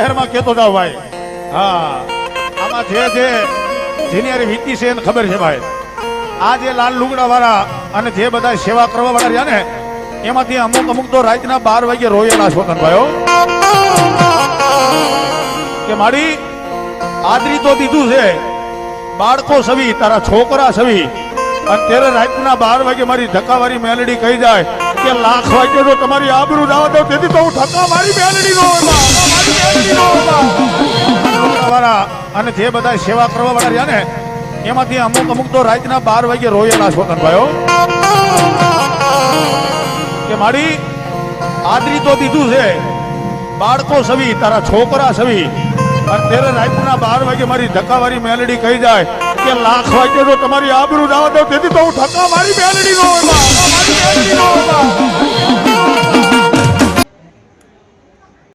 જાહેરમાં કેતો જાવ ભાઈ. હા, આમાં જે જે જેની વીતી છે એને ખબર છે ભાઈ. આ જે લાલ લુગડા વાળા અને જે બધા સેવા કરવા વાળા રહ્યા ને, એમાંથી અમુક અમુક તો રાતના બાર વાગે રોયેલા છો ભાઈઓ કે મારી આદરી તો દીધું છે. બાળકો સવી, તારા છોકરા સવી. અને ત્યારે રાતના બાર વાગે મારી ધક્કાવારી મેલડી કહી જાય કે લાખ વાગે જો તમારી આબરૂ જવા દો તેથી તો હું ધક્કા મારી મેલડી નો અને જે બધા સેવા કરવા વાળા રહ્યા ને, એમાંથી અમુક અમુક તો રાતના બાર વાગે રોયેલા છો ભાઈઓ. કે મારી આદરી તો દીધું છે, બાળકો સવી, તારા છોકરા સવી અને ત્યારે રાતના બાર વાગે મારી ધક્કાવારી મેલડી કહી જાય કે લાખ વાગે જો તમારી આબરૂ ના દો તેથી તો હું ધક્કા મારી મેલડી નો